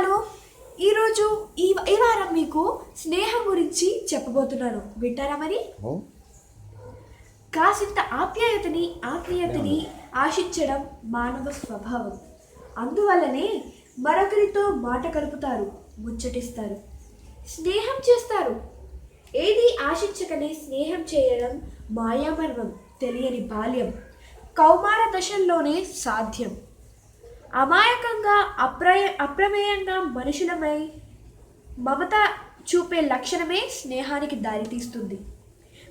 Hello ఈరోజు ఈ ఈ వారం మీకు స్నేహం గురించి చెప్పబోతున్నాను. వింటారా మరి? కాసింత ఆప్యాయతని ఆత్మీయతని ఆశించడం మానవ స్వభావం. అందువల్లనే మరొకరితో మాట కలుపుతారు ముచ్చటిస్తారు స్నేహం చేస్తారు. ఏది ఆశించకనే స్నేహం చేయడం మాయామర్మం తెలియని బాల్యం కౌమార దశల్లోనే సాధ్యం. అమాయకంగా అప్రయ అప్రమేయంగా మనుషులమై మమత చూపే లక్షణమే స్నేహానికి దారితీస్తుంది.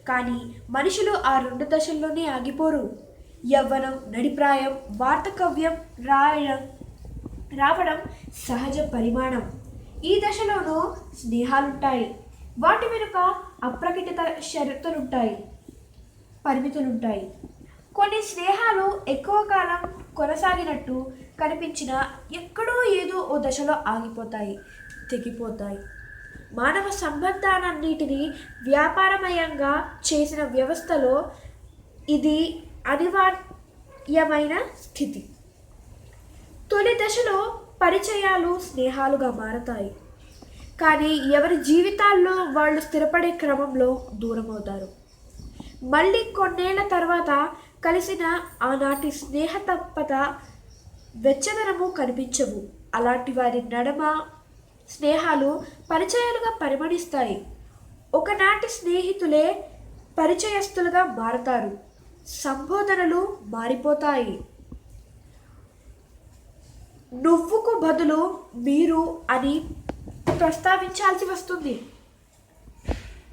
కానీ మనుషులు ఆ రెండు దశల్లోనే ఆగిపోరు. యవ్వనం నడిప్రాయం వార్తకవ్యం రాయడం రావడం సహజ పరిమాణం. ఈ దశలోనూ స్నేహాలుంటాయి. వాటి వెనుక అప్రకటిత షరతులుంటాయి. పరిమితులుంటాయి. కొన్ని స్నేహాలు ఎక్కువ కాలం కొనసాగినట్టు కనిపించినా ఎక్కడో ఏదో ఓ దశలో ఆగిపోతాయి తెగిపోతాయి. మానవ సంబంధాలన్నిటినీ వ్యాపారమయంగా చేసిన వ్యవస్థలో ఇది అనివార్యమైన స్థితి. తొలి దశలో పరిచయాలు స్నేహాలుగా మారతాయి. కానీ ఎవరి జీవితాల్లో వాళ్ళు స్థిరపడే క్రమంలో దూరమవుతారు. మళ్ళీ కొన్నేళ్ళ తర్వాత కలిసిన ఆనాటి స్నేహతత్పత వెచ్చదనము కనిపించవు. అలాంటి వారి నడమ స్నేహాలు పరిచయాలుగా పరిమణిస్తాయి ఒకనాటి స్నేహితులే పరిచయస్తులుగా మారతారు. సంబోధనలు మారిపోతాయి. నువ్వుకు బదులు మీరు అని ప్రస్తావించాల్సి వస్తుంది.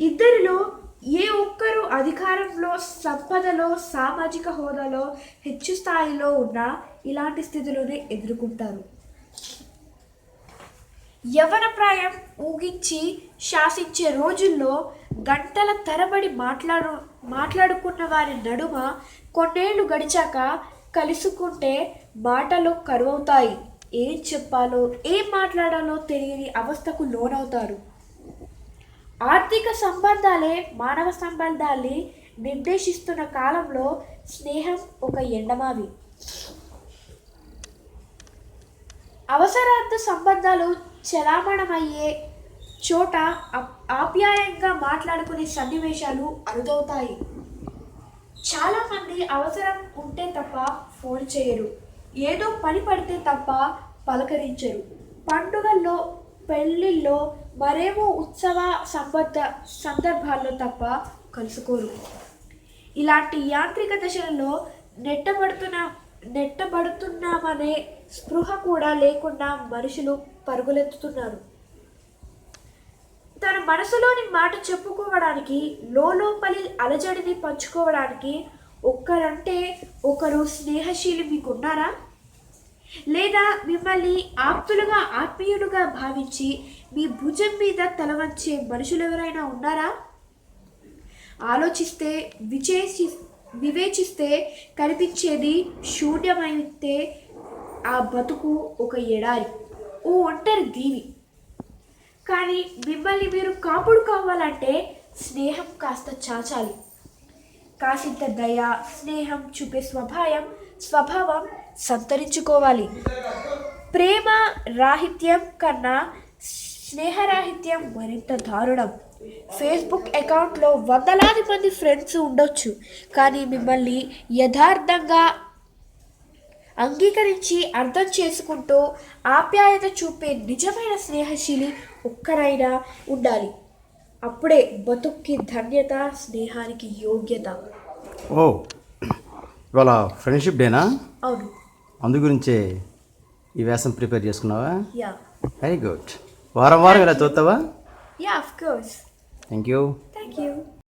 ఇద్దరిలో ఏ ఒక్కరు అధికారంలో సంపదలో సామాజిక హోదాలో హెచ్చు స్థాయిలో ఉన్నా ఇలాంటి స్థితిలోనే ఎదుర్కొంటారు. యవన ప్రాయం ఊగించి శాసించే రోజుల్లో గంటల తరబడి మాట్లాడు మాట్లాడుకున్న వారి నడుమ కొన్నేళ్ళు గడిచాక కలుసుకుంటే మాటలు కరువవుతాయి. ఏం చెప్పాలో ఏం మాట్లాడాలో తెలియని అవస్థకు లోనవుతారు. ఆర్థిక సంబంధాలే మానవ సంబంధాల్ని నిర్దేశిస్తున్న కాలంలో స్నేహం ఒక ఎండమావి. అవసరార్థ సంబంధాలు చలామణమయ్యే చోట ఆప్యాయంగా మాట్లాడుకునే సన్నివేశాలు అరుదవుతాయి. చాలామంది అవసరం ఉంటే తప్ప ఫోన్ చేయరు. ఏదో పని పడితే తప్ప పలకరించరు. పండుగల్లో పెళ్ళిళ్ళలో మరేమో ఉత్సవ సంబద్ధ సందర్భాల్లో తప్ప కలుసుకోరు. ఇలాంటి యాంత్రిక దశలలో నెట్టబడుతున్న నెట్టబడుతున్నామనే స్పృహ కూడా లేకుండా మనుషులు పరుగులెత్తుతున్నారు. తన మనసులోని మాట చెప్పుకోవడానికి లోపలి అలజడిని పంచుకోవడానికి ఒక్కరంటే ఒకరు స్నేహశీలి మీకున్నారా లేదా మిమ్మల్ని ఆప్తులుగా ఆత్మీయులుగా భావించి మీ భుజం మీద తలవంచే మనుషులు ఎవరైనా ఉన్నారా? ఆలోచిస్తే విచేసి వివేచిస్తే కనిపించేది శూన్యమైతే ఆ బతుకు ఒక ఎడారి ఓ ఒంటరి దీవి. కానీ మిమ్మల్ని మీరు కాపుడు కావాలంటే స్నేహం కాస్త చాచాలి. కాసింత దయ స్నేహం చూపే స్వభావం స్వభావం సంతరించుకోవాలి. ప్రేమ రాహిత్యం కన్నా స్నేహరాహిత్యం మరింత దారుణం. ఫేస్బుక్ అకౌంట్లో వందలాది మంది ఫ్రెండ్స్ ఉండొచ్చు కానీ మిమ్మల్ని యథార్థంగా అంగీకరించి అర్థం చేసుకుంటూ ఆప్యాయత చూపే నిజమైన స్నేహశీలి ఒక్కరైనా ఉండాలి. అప్పుడే బతుక్కి ధన్యత స్నేహానికి యోగ్యత. ఓ ఇవాళ ఫ్రెండ్షిప్ డేనా? అవును. అందు గురించే ఈ వ్యాసం ప్రిపేర్ చేసుకున్నావా? యా. Very good. వారం వారం ఇలా చూస్తావా yeah of course thank you thank you